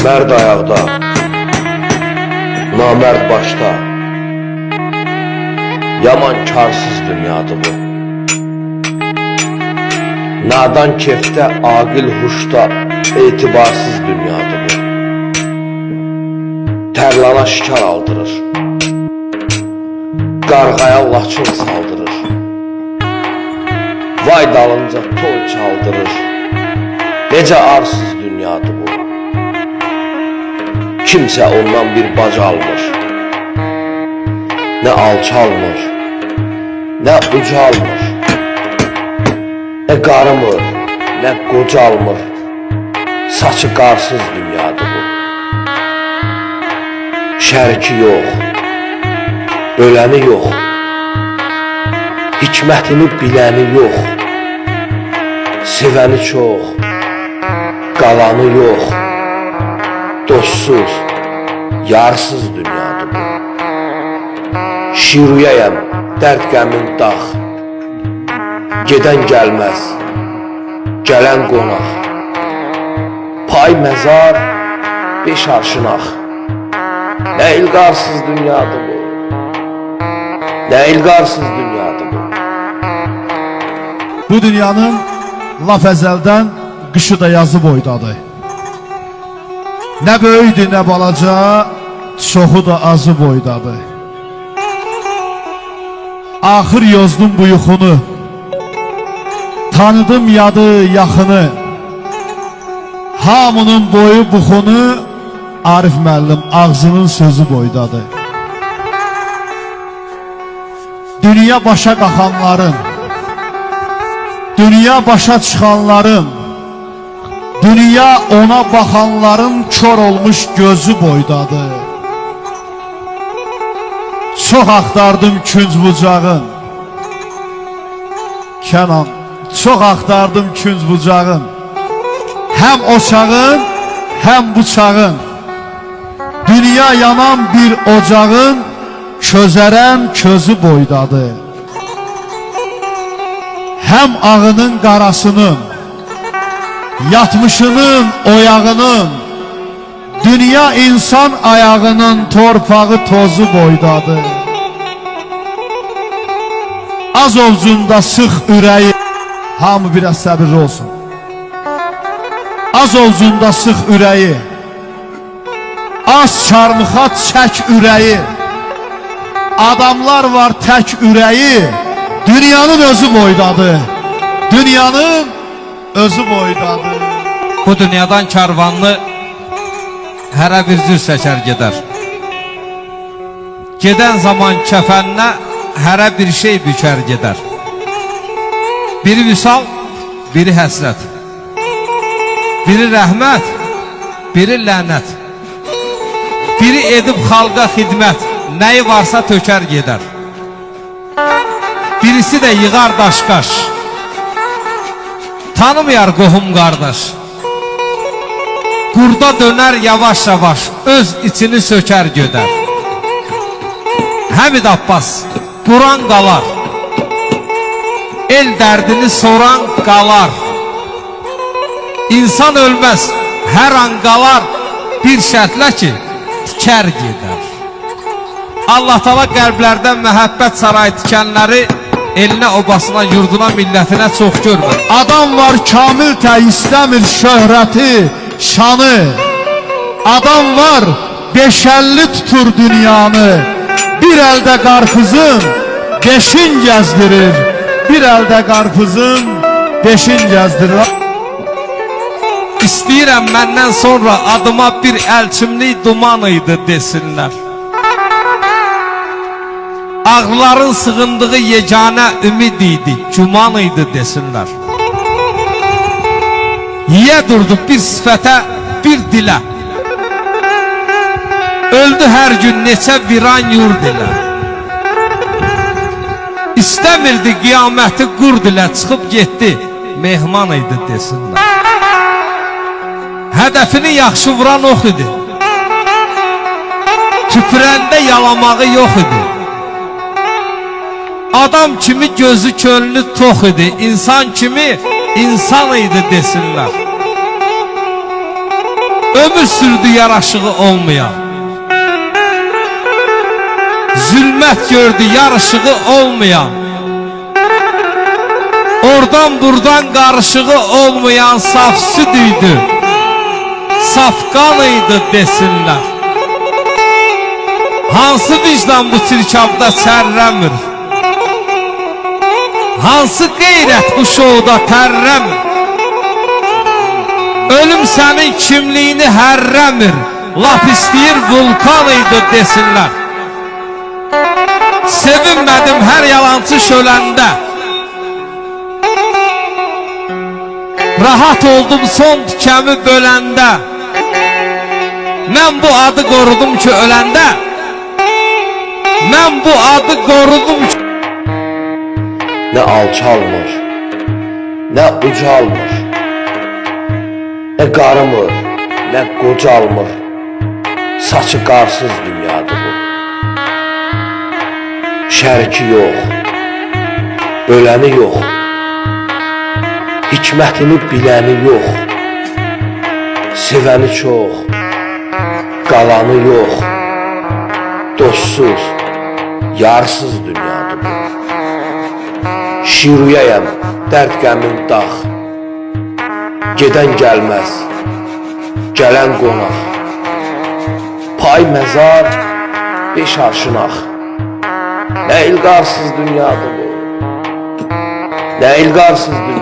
Mərd ayaqda, namərd başda. Yaman karsız dünyadır bu. Nadan kefte, aqil huşda, etibarsız dünyadır bu. Tərlana şikar aldırır. Qarğaya laçın saldırır. Vay dalınca toy çaldırır. Necə arsız dünyadır bu. Kimsə ondan bir bac almır. Nə alçalmır, nə ucalmır. Nə qarımır, nə qocalmır. Saçı qarsız dünyadır bu. Şəriki yox, öləni yox. Hikmətini biləni yox. Sevəni çox, qalanı yox. Dostsuz, yarsız dünyadır bu. Şiruyəyəm, dərd qəmin dağ. Gedən gəlməz, gələn qonaq. Pay məzar, beş arşınaq. Nə ilqarsız dünyadır bu. Nə ilqarsız dünyadır bu. Bu dünyanın laf əzəldən qışı da yazı boydadır. Nə böyüdü, nə balaca, çoxu da azı boydadır. Axır yozdum bu yuxunu, tanıdım yadı, yaxını. Hamının boyu buxunu, Arif müəllim ağzının sözü boydadır. Dünya başa qaxanların, Dünya başa çıxanların, dünya ona baxanların kör olmuş gözü boydadır. Çox axtardım künc bucağın. Kənan, çox axtardım künc bucağın. Həm ocağın, həm bıçağın. Dünya yanan bir ocağın, közərən közü boydadır. Hem ağının qarasının, yatmışının oyağının, dünya insan ayağının torpağı tozu boydadır. Az ovcunda sıx ürəyi, hamı biraz səbirli olsun. Az ovcunda sıx ürəyi, az çarmıxa çək ürəyi, adamlar var tək ürəyi, dünyanın özü boydadır. Dünyanın özü boydadır. Bu dünyadan karvanlı hərə bir cür səkər gedər. Gedən zaman kəfəninə hərə bir şey bükər gedər. Biri vüsal, biri həsrət. Biri rəhmət, biri lənət. Biri edib xalqa xidmət, nəyi varsa tökər gedər. Birisi də yığar daşqaş. Tanımayar qohum qardaş. Qurda dönər yavaş-yavaş, öz içini sökər gödər. Həmid Abbas, Quran qalar. El dərdini soran qalar. İnsan ölməz, hər an qalar. Bir şərtlə ki, tikər gedər. Allah Taala qəlblərdən məhəbbət sarayı tikənləri elinə, obasına, yurduna, millətinə çox görmür. Adam var kamil tə istəmir şöhrəti, şanı. Adam var beşəlli tutur dünyanı. Bir əldə qarpızın beşin gəzdirir. Bir əldə qarpızın beşin gəzdirir. İstəyirəm məndən sonra adıma bir elçimlik duman idi desinlər. Ağların sığındığı yeganə ümid idi, güman idi desinlər. Yiyə durdu bir sifətə, bir dilə. Öldü hər gün neçə viran yurd ilə. İstəmirdi qiyaməti qurd ilə çıxıb getdi, mehman idi desinlər. Hədəfini yaxşı vuran ox idi. Tüpürəndə yalamağı yox idi. Adam kimi gözü könlü tox idi. İnsan kimi insan idi desinlər. Ömür sürdü yaraşığı olmayan Zülmət gördü yarışığı olmayan Oradan buradan qarışığı olmayan saf süd idi Safqan idi desinlər Hansı vicdan bu çirkabda sərrəmir Hansı qeyrət bu şovda tərrəmir Ölüm sənin kimliyini hərrəmir Lap istəyir vulkan idi desinlər Sevinmədim hər yalancı şöləndə Rahat oldum son tükəmi böləndə Mən bu adı qorudum ki öləndə. Mən bu adı qorudum ki Ne alçalmır, ne ucalmır, ne qarımır, ne qocalmır. Saçı qarsız dünyadır bu. Şəriki yox, öləni yox, hikmətini biləni yox, sevəni çox, qalanı yox, dostsuz, yarsız dünyadır bu. Şiruyəyəm, dərd qəmin dağ. Gedən gəlməz, gələn qonaq. Pay məzar, beş arşınaq Nə ilqarsız dünyadır bu. Nə ilqarsız dünyadır